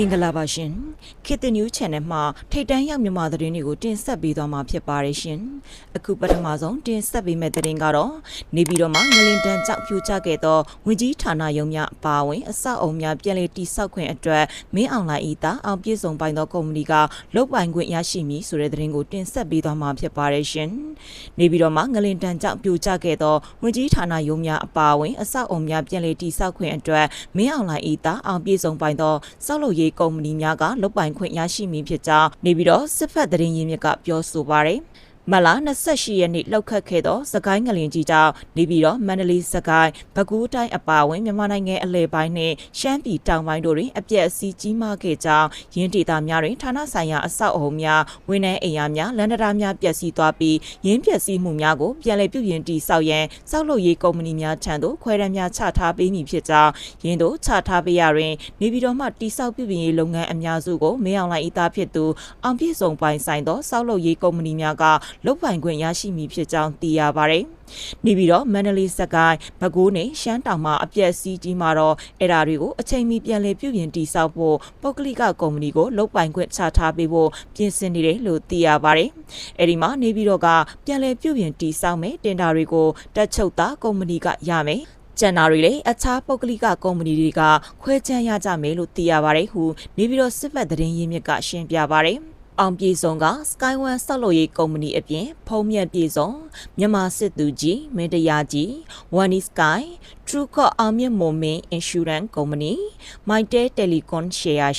မင်္ဂလာပါရှင်ခေတ်တနူး channel မှာထိတ်တန်းရောက်မြန်မာသတင်းတွေကိုတင်ဆက်ပေးသွားမှာဖြစ်ပါတယ်ရှင်အခုပထမဆုံးတင်ဆက်ပေးမယ့်သတင်းကတော့နေပြည်တော်မှာငလင်တန်းကြောက်ပြိုကျခဲ့သောဝင်ကြီးဌာနရုံးများအပါအဝင်အဆောက်အုံများပြည်လည်တိစောက်ခွင့်အတွက်မင်းအောင်လိုင်းဤသားအောင်ပြည့်စုံပိုင်သောကုမ္ပဏီကလုတ်ပိုင်ခွင့်ရရှိမည်ဆိုတဲ့သတင်းကိုတင်ဆက်ပေးသွားမှာဖြစ်ပါတယ်ရှင်နေပြည်တော်မှာငလင်တန်းကြောက်ပြိုကျခဲ့သောဝင်ကြီးဌာနရုံးများအပါအဝင်အဆောက်အုံများပြည်လည်တိစောက်ခွင့်အတွက်မင်းအောင်လိုင်းဤသားအောင်ပြည့်စုံပိုင်သောစောက်လုပ်ရေးကုမ္ပဏီများကလုတ်ပိုင်ခွင့်ရရှိမည်ဖြစ်ကြောင်းနေပြီးတော့စစ်ဖက်သတင်းရင်းမြစ်ကပြောဆိုပါရယ် မလာ28ရက်နေ့လောက်ခတ်ခဲ့သောစကိုင်းငလင်ကြီးကြောင့်နေပြီးတော့မန္တလေးစကိုင်းပဲခူးတိုင်းအပါအဝင်မြန်မာနိုင်ငံအလဲပိုင်းနှင့်ရှမ်းပြည်တောင်ပိုင်းတို့တွင်အပြက်အစီးကြီးမားခဲ့ကြောင်းရင်းဒေသများတွင်ဌာနဆိုင်ရာအဆောက်အအုံများဝန်ထမ်းအိမ်ယာများလန်ဒတာများပျက်စီးသွားပြီးရင်းပျက်စီးမှုများကိုပြန်လည်ပြုပြင်တည်ဆောက်ရန်စောက်လုပ်ရေးကုမ္ပဏီများထံသို့ခွဲတမ်းများချထားပေးမည်ဖြစ်ကြောင်းရင်းတို့ချထားပေးရတွင်နေပြည်တော်မှတည်ဆောက်ပြုပြင်ရေးလုပ်ငန်းအများစုကိုမင်းအောင်လှိုင်ဤသားဖြစ်သူအောင်ပြည့်စုံပိုင်ဆိုင်သောစောက်လုပ်ရေးကုမ္ပဏီများကလုတ်ပိုင်ခွင့်ရရှိမည်ဖြစ်ကြောင်းသိရပါတယ်။နေပြီးတော့မန္တလေးစကိုင်းမကွိုးနဲ့ရှမ်းတောင်မှာအပြက်စီးကြီးမှာတော့အဲ့ဒါတွေကိုအချိန်မီပြန်လည်ပြုပြင်တည်ဆောက်ဖို့ပုဂ္ဂလိကကုမ္ပဏီကိုလုတ်ပိုင်ခွင့်ချထားပေးဖို့ပြင်ဆင်နေတယ်လို့သိရပါတယ်။အဲ့ဒီမှာနေပြီးတော့ကပြန်လည်ပြုပြင်တည်ဆောက်မယ်တင်ဒါတွေကိုတက်ချုပ်တာကုမ္ပဏီကရမယ်။ကျန်တာတွေလည်းအခြားပုဂ္ဂလိကကုမ္ပဏီတွေကခွဲချမ်းရကြမယ်လို့သိရပါတယ်ဟုနေပြီးတော့စစ်ဖက်သတင်းရင်းမြစ်ကရှင်းပြပါတယ်။ အောင်ပြေဆုံးက Sky One ဆောက်လုပ်ရေးကုမ္ပဏီအပြင် ဖုံးမြတ်ပြေဆုံးမြန်မာစစ်သူကြီးမင်းတရားကြီး One Sky Truecore အောင်မြတ်မိုမင်း Insurance Company Mytel Telecom Share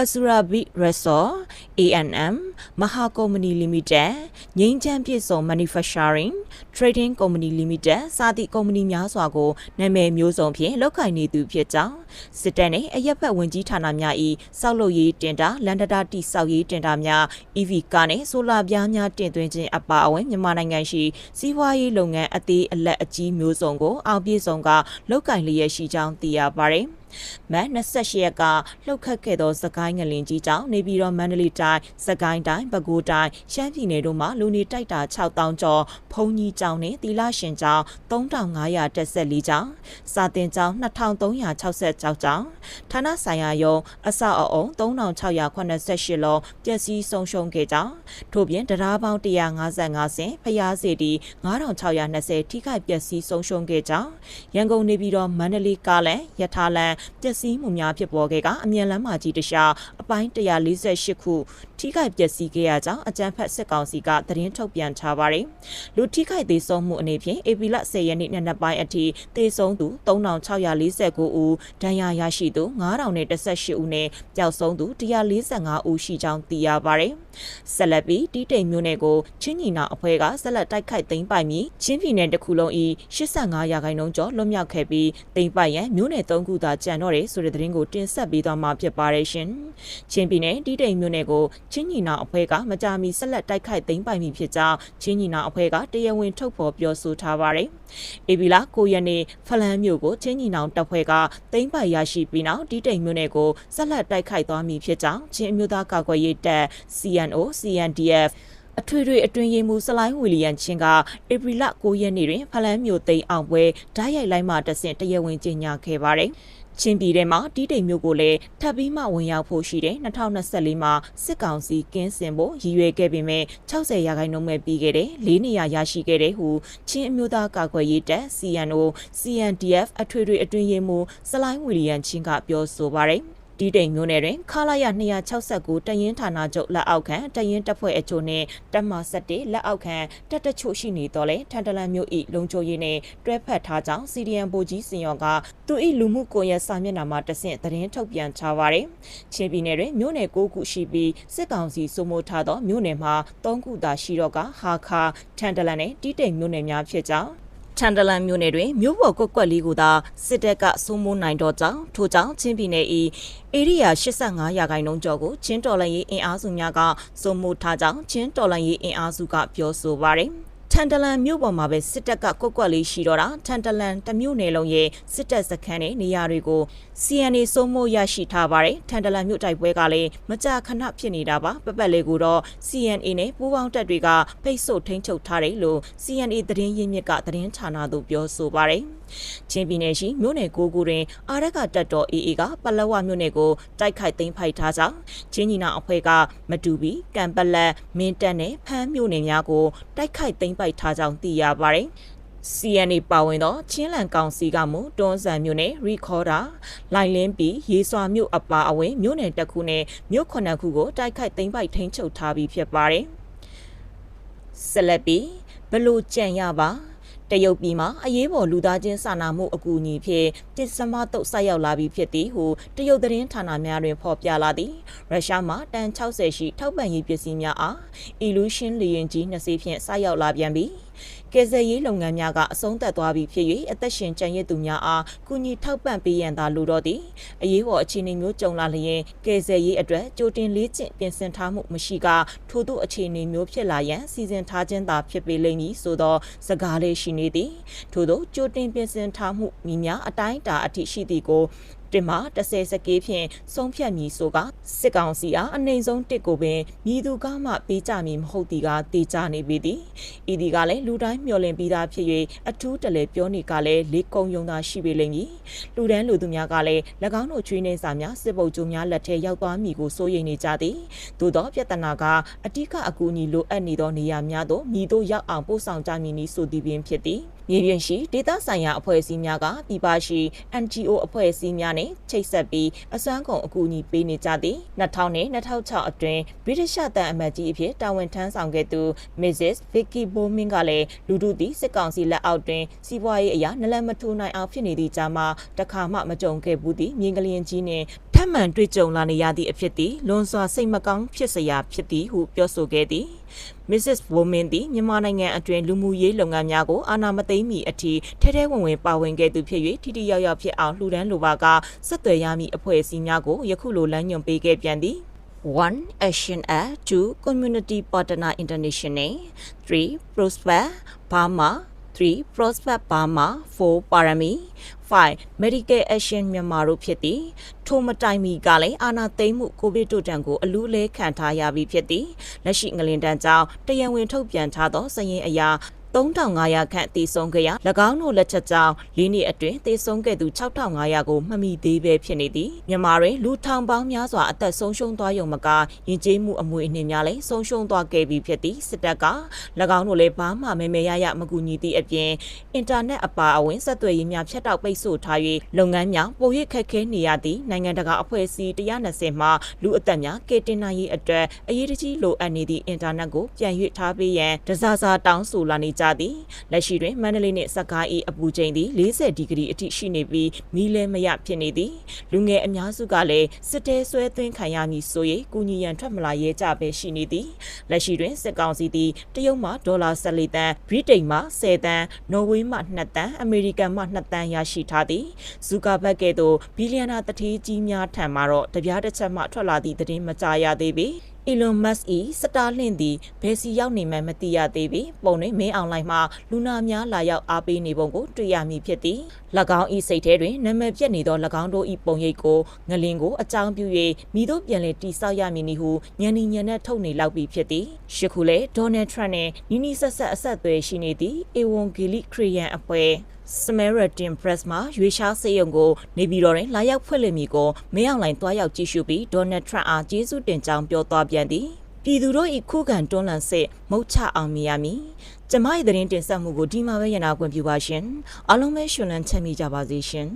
Azura Big Resort ANM မဟာကုမ္ပဏီ Limited ငိမ့်ချမ်းပြည့်စုံ Manufacturing Trading Company Limited စသည့်ကုမ္ပဏီများစွာကိုနာမည်မျိုးစုံဖြင့်လောက်ကိုင်နေသူဖြစ်ကြောင်းစစ်တပ်နှင့်အရက်ဖက်ဝင်ကြီးဌာနများ၏စောက်လုပ်ရေးတင်တာလန်ဒတာတိစောက်ရေးတင်တာများ EV ကားနှင့်ဆိုလာပြားများတင်သွင်းခြင်းအပါအဝင်မြန်မာနိုင်ငံရှိစီးပွားရေးလုပ်ငန်းအသေးအလက်အကြီးမျိုးစုံကိုအောင်ပြည့်စုံကလောက်ကင်လျက်ရှိကြောင်းသိရပါတယ်။ မန်28ရက်ကလှုပ်ခတ်ခဲ့သောစကိုင်းငလင်ကြီးကြောင့်နေပြည်တော်မန္တလေးတိုင်းစကိုင်းတိုင်းပဲခူးတိုင်းရှမ်းပြည်နယ်တို့မှာလူနေတိုက်တာ6000ကျော်ဖုံကြီးကျောင်းနဲ့တီလာရှင်ကျောင်း3514ကျောင်းစာတင်ကျောင်း2366ကျောင်းဌာနဆိုင်ရာယုံအဆောက်အအုံ3688လုံးပျက်စီးဆုံးရှုံးခဲ့ကြောင်းထို့ပြင်တရားပေါင်း155ဆင်ဖျားစီတီ9620ထိခိုက်ပျက်စီးဆုံးရှုံးခဲ့ကြောင်းရန်ကုန်နေပြည်တော်မန္တလေးကားလန်ရထားလန်ပျက်စီးမှုများဖြစ်ပေါ်ခဲ့ကအမြန်လမ်းမကြီးတခြားအပိုင်း148ခုထိခိုက်ပျက်စီးခဲ့ရကြောင်းအကြံဖက်စစ်ကောင်စီကသတင်းထုတ်ပြန်ထားပါတယ်။လူထိခိုက်သေးဆုံးမှုအနေဖြင့်ဧပြီလ10ရက်နေ့နံနက်ပိုင်းအထိသေဆုံးသူ3649ဦးဒဏ်ရာရရှိသူ9018ဦးနဲ့ပျောက်ဆုံးသူ145ဦးရှိကြောင်းသိရပါတယ်။ဆက်လက်ပြီးတီးတိမ်မျိုးနယ်ကိုချင်းညီနာအဖွဲ့ကဆက်လက်တိုက်ခိုက်သိမ်းပိုက်ပြီးချင်းပြည်နယ်တစ်ခုလုံး၏85ရာခိုင်နှုန်းကျော်လွတ်မြောက်ခဲ့ပြီးသိမ်းပိုက်ရန်မြို့နယ်3ခုသာကြံတော့တယ်ဆိုတဲ့သတင်းကိုတင်ဆက်ပေးသွားမှာဖြစ်ပါတယ်ရှင်။ချင်းပြည်နယ်တီးတိမ်မြို့နယ်ကိုချင်းညီနာအဖွဲ့ကမကြာမီဆက်လက်တိုက်ခိုက်သိမ်းပိုက်မိဖြစ်ကြောင်းချင်းညီနာအဖွဲ့ကတရားဝင်ထုတ်ဖော်ပြောဆိုထားပါတယ်။အေဗီလာ9ရက်နေ့ဖလန်းမြို့ကိုချင်းညီနောင်တပ်ဖွဲ့ကသိမ်းပိုက်ရရှိပြီးနောက်တီးတိမ်မြို့နယ်ကိုဆက်လက်တိုက်ခိုက်သွားမည်ဖြစ်ကြောင်းချင်းအမျိုးသားကာကွယ်ရေးတပ် CNO CNDF အထွေထွေအတွင်းရေးမှူးစလိုင်းဝီလီယံချင်းကဧပြီလ9ရက်နေ့တွင်ဖလန်းမြို့သိမ်းအောင်ပွဲဓာတ်ရိုက်လိုင်းမှတဆင့်တရားဝင်ကြေညာခဲ့ပါတယ်။ ချင်းပြည်ထဲမှာတီးတိမ်မျိုးကိုလည်းထပ်ပြီးမှဝင်ရောက်ဖို့ရှိတဲ့2024မှာစစ်ကောင်စီကင်းစင်ဖို့ရည်ရွယ်ခဲ့ပေမဲ့60ရာခိုင်နှုန်းပဲပြီးခဲ့တယ်။၄နေရာရရှိခဲ့တဲ့ဟုချင်းအမျိုးသားကာကွယ်ရေးတပ် CNO CNDF အထွေထွေအတွင်းရေးမှူးစလိုင်းဝီလီယံချင်းကပြောဆိုပါရယ်။ တီးတိမ်မျိုးနယ်တွင်ခလာရ269တရင်ဌာနချုပ်လက်အောက်ခံတရင်တပ်ဖွဲ့အချို့နှင့်တပ်မ7လက်အောက်ခံတပ်တချို့ရှိနေတော့လဲထန်တလန်မျိုးဤလုံချိုရေးနှင့်တွဲဖက်ထားကြောင်း CDN ဗိုလ်ကြီးစင်ရောကသူ၏လူမှုကွန်ရက်စာမျက်နှာမှာတဆင့်သတင်းထုတ်ပြန်ထားပါတယ်။ချင်းပြည်နယ်တွင်မြို့နယ်9ခုရှိပြီးစစ်ကောင်စီစိုးမိုးထားသောမြို့နယ်မှာ3ခုသာရှိတော့ကဟာခါထန်တလန်နှင့်တီးတိမ်မြို့နယ်များဖြစ်ကြောင်း ထန်တလန်မြို့နယ်တွင်မြို့ပေါ်ကွက်ကွက်လေးကိုသာစစ်တပ်ကစိုးမိုးနိုင်တော့ကြောင်းထို့ကြောင့်ချင်းပြည်နယ်၏ဧရိယာ85ရာခိုင်နှုန်းကျော်ကိုချင်းတော်လှန်ရေးအင်အားစုများကစိုးမိုးထားကြောင်းချင်းတော်လှန်ရေးအင်အားစုကပြောဆိုပါရယ် ထထန်တလန်မြို့ပေါ်မှာပဲစစ်တပ်ကကွက်ကွက်လေးရှိတော့တာထန်တလန်တစ်မြို့နယ်လုံးရဲ့စစ်တပ်စခန်းနဲ့နေရာတွေကို CNA စိုးမိုးရရှိထားပါတယ်ထန်တလန်မြို့တိုက်ပွဲကလည်းမကြာခဏဖြစ်နေတာပါပပတ်လေးကိုတော့ CNA နဲ့ပူးပေါင်းတပ်တွေကဖိတ်ဆို့ထိန်းချုပ်ထားတယ်လို့ CNA သတင်းရင်းမြစ်ကသတင်းဌာနသို့ပြောဆိုပါတယ် ချင်းပြည်နယ်ရှိမြို့နယ်ကိုကိုတွင်အာရကတပ်တော် AA ကပလက်ဝမြို့နယ်ကိုတိုက်ခိုက်သိမ်းဖိုက်ထားကြောင်းချင်းညီနာအဖွဲ့ကမတူပီကံပလက်မင်းတပ်နဲ့ဖမ်းမြို့နယ်များကိုတိုက်ခိုက်သိမ်းပိုက်ထားကြောင်းသိရပါတယ် CNA ပါဝင်သောချင်းလန်ကောင်စီကမူတွန်းဆန်မြို့နယ်ရီခေါ်တာလိုင်လင်းပီရေစွာမြို့အပါအဝင်မြို့နယ်တစ်ခုနဲ့မြို့ခုနှစ်ခုကိုတိုက်ခိုက်သိမ်းပိုက်ထိန်းချုပ်ထားပြီးဖြစ်ပါတယ်။ဆက်လက်ပြီးဘလို့ကြံရပါ တရုတ်ပြည်မှာအရေးပေါ်လူသားချင်းစာနာမှုအကူအညီဖြင့်တစ်စမတုတ်ဆက်ရောက်လာပြီးဖြစ်သည်ဟုတရုတ်သတင်းဌာနများတွင်ဖော်ပြလာသည်ရုရှားမှတန်60ရှိထောက်ပံ့ရေးပစ္စည်းများအား Illusion လေယာဉ်ကြီး2စီးဖြင့်ဆက်ရောက်လာပြန်ပြီး ကယ်ဆယ်ရေးလုပ်ငန်းများကအဆုံးသတ်သွားပြီဖြစ်၍အသက်ရှင်ကျန်ရစ်သူများအားကူညီထောက်ပံ့ပေးရန်သာလိုတော့သည်အရေးပေါ်အခြေအနေမျိုးကြုံလာလျင်ကယ်ဆယ်ရေးအတွက်ကြိုတင်လေးကျင့်ပြင်ဆင်ထားမှုမရှိကထို့သောအခြေအနေမျိုးဖြစ်လာရန်စီစဉ်ထားခြင်းသာဖြစ်ပေလိမ့်မည်ဆိုသောစကားလေးရှိနေသည်ထို့သောကြိုတင်ပြင်ဆင်ထားမှုမိများအတိုင်းအတာအထိရှိသည်ကို တင်မှာ30စကေးဖြင့်ဆုံးဖြတ်မည်ဆိုကစစ်ကောင်စီအားအနိုင်ဆုံးတစ်ကိုပင်မြည်သူကမှပေးကြမည်မဟုတ်သည်ကတေချနေပေသည်ဤဒီကလည်းလူတိုင်းမျှော်လင့်ပြီးသားဖြစ်၍အထူးတလဲပြောနေကလည်းလေးကုံယုံသာရှိပေလိမ့်မည်လူတန်းလူသူများကလည်း၎င်းတို့ချွေးနေစာများစစ်ပုတ်ကျုံများလက်ထဲရောက်သွားမည်ကိုစိုးရိမ်နေကြသည်သို့သောပြဿနာကအတိကအကူအညီလိုအပ်နေသောနေရာများသို့မြည်တို့ရောက်အောင်ပို့ဆောင်ကြမည်နည်းဆိုသည်ပင်ဖြစ်သည် မြေပြင်ရှိဒေသဆိုင်ရာအဖွဲ့အစည်းများကပြည်ပရှိ NGO အဖွဲ့အစည်းများနဲ့ချိတ်ဆက်ပြီးအစွမ်းကုန်အကူအညီပေးနေကြသည်2000နဲ့2006အတွင်းဗြိတိရှတန်အမတ်ကြီးအဖြစ်တာဝန်ထမ်းဆောင်ခဲ့သူ Mrs. Vicky Bowman ကလည်းလူထုသည်စစ်ကောင်စီလက်အောက်တွင်စီးပွားရေးအရာနလန်မထူနိုင်အောင်ဖြစ်နေသည့်ကြားမှာတခါမှမကြုံခဲ့ဘူးသည့်မြင်းကလျင်ကြီးနှင့်ထ ပ်မံတွေ့ကြုံလာနေရသည့်အဖြစ်သည်လွန်စွာစိတ်မကောင်းဖြစ်စရာဖြစ်သည်ဟုပြောဆိုခဲ့သည် Mrs. Woman သည်မြန်မာနိုင်ငံအတွင်းလူမှုရေးလုပ်ငန်းများကိုအာဏာမသိမ်းမီအထိထဲထဲဝင်ဝင်ပါဝင်ခဲ့သူဖြစ်၍ထိထိရောက်ရောက်ဖြစ်အောင်လှူဒန်းလိုပါကဆက်သွယ်ရမည့်အဖွဲ့အစည်းများကိုယခုလိုလမ်းညွှန်ပေးခဲ့ပြန်သည် 1 action at 2 community partner international 3 prosper burma 3 prosper burma 4 parami 5 medical action မြန်မာတို့ဖြစ်သည်ထိုမတိုင်မီကလည်းအာနာသိမ့်မှုကိုဗစ်တို့တံကိုအလူးလဲခံထားရပြီးဖြစ်သည်လက်ရှိငလင်တန်းကြောင့်တရန်ဝင်ထုတ်ပြန်ထားသောစည်ရင်အရာ 3500ခန့်တည်ဆုံးခဲ့ရ၎င်းတို့လက်ချက်ကြောင့်လေးနှစ်အတွင်းတည်ဆုံးခဲ့သူ6500ကိုမှတ်မိသေးပဲဖြစ်နေသည်မြန်မာတွင်လူထောင်ပေါင်းများစွာအသက်ဆုံးရှုံးသွားရုံမကယဉ်ကျေးမှုအမွေအနှစ်များလည်းဆုံးရှုံးသွားခဲ့ပြီဖြစ်သည်စစ်တပ်က၎င်းတို့လည်းဘာမှမဲမဲရရမကူညီသည့်အပြင်အင်တာနက်အပါအဝင်ဆက်သွယ်ရေးများဖြတ်တောက်ပိတ်ဆို့ထား၍လုပ်ငန်းများပို၍ခက်ခဲနေရသည့်နိုင်ငံတကာအဖွဲ့အစည်း120မှလူအသက်များကယ်တင်နိုင်ရေးအတွက်အရေးတကြီးလိုအပ်နေသည့်အင်တာနက်ကိုပြန်ရွေ့ထားပေးရန်တစားစားတောင်းဆိုလာနေကြသည်လက်ရှိတွင်မန္တလေးနှင့်စကိုင်း၏အပူချိန်သည်40ဒီဂရီအထိရှိနေပြီးမီးလဲမရဖြစ်နေသည်လူငယ်အများစုကလည်းစစ်တဲဆွဲသွင်းခံရမည်ဆို၍ကုညီရန်ထွက်မလာရဲကြပဲရှိနေသည်လက်ရှိတွင်စစ်ကောင်စီသည်တရုတ်မှဒေါ်လာ14တန်းဗြိတိန်မှ10တန်းနော်ဝေးမှ2တန်းအမေရိကန်မှ2တန်းရရှိထားသည်ဇူကာဘတ်ကဲ့သို့ဘီလီယံနာတထေးကြီးများထံမှတော့တပြားတစ်ချက်မှထွက်လာသည့်သတင်းမကြားရသေးပေ။ Elon Musk ၏စတာလင့်သည်ဘယ်စီရောက်နေမှန်းမသိရသေးပေပုံတွင်မင်းအောင်လိုင်းမှလူနာများလာရောက်အားပေးနေပုံကိုတွေ့ရမည်ဖြစ်သည်၎င်း၏စိတ်ထဲတွင်နာမည်ပြက်နေသော၎င်းတို့၏ပုံရိပ်ကိုငလင်ကိုအကြောင်းပြု၍မိတို့ပြန်လည်တိဆောက်ရမည်နည်းဟုညံနီညံနဲ့ထုတ်နေလောက်ပြီဖြစ်သည်ယခုလေဒေါ်နယ်ထရန့်နှင့်နီနီဆက်ဆက်အဆက်အသွယ်ရှိနေသည့်အေဝံဂေလိခရီးယန်အဖွဲ့ Samaritan Press မှာရွေးရှားစေယုံကိုနေပြည်တော်တွင်လာရောက်ဖွင့်လှစ်မိကိုမင်းအောင်လှိုင်တွားရောက်ကြည့်ရှုပြီးဒေါ်နယ်ထရန့်အားကျေးဇူးတင်ကြောင်းပြောသွားပြန်သည်ပြည်သူတို့၏ခုခံတွန်းလှန်စစ်မုတ်ချအောင်မြင်ရမည်ကျမ၏သတင်းတင်ဆက်မှုကိုဒီမှာပဲရနာခွင့်ပြုပါရှင်အားလုံးပဲရှင်လန်းချမ်းမြေ့ကြပါစေရှင်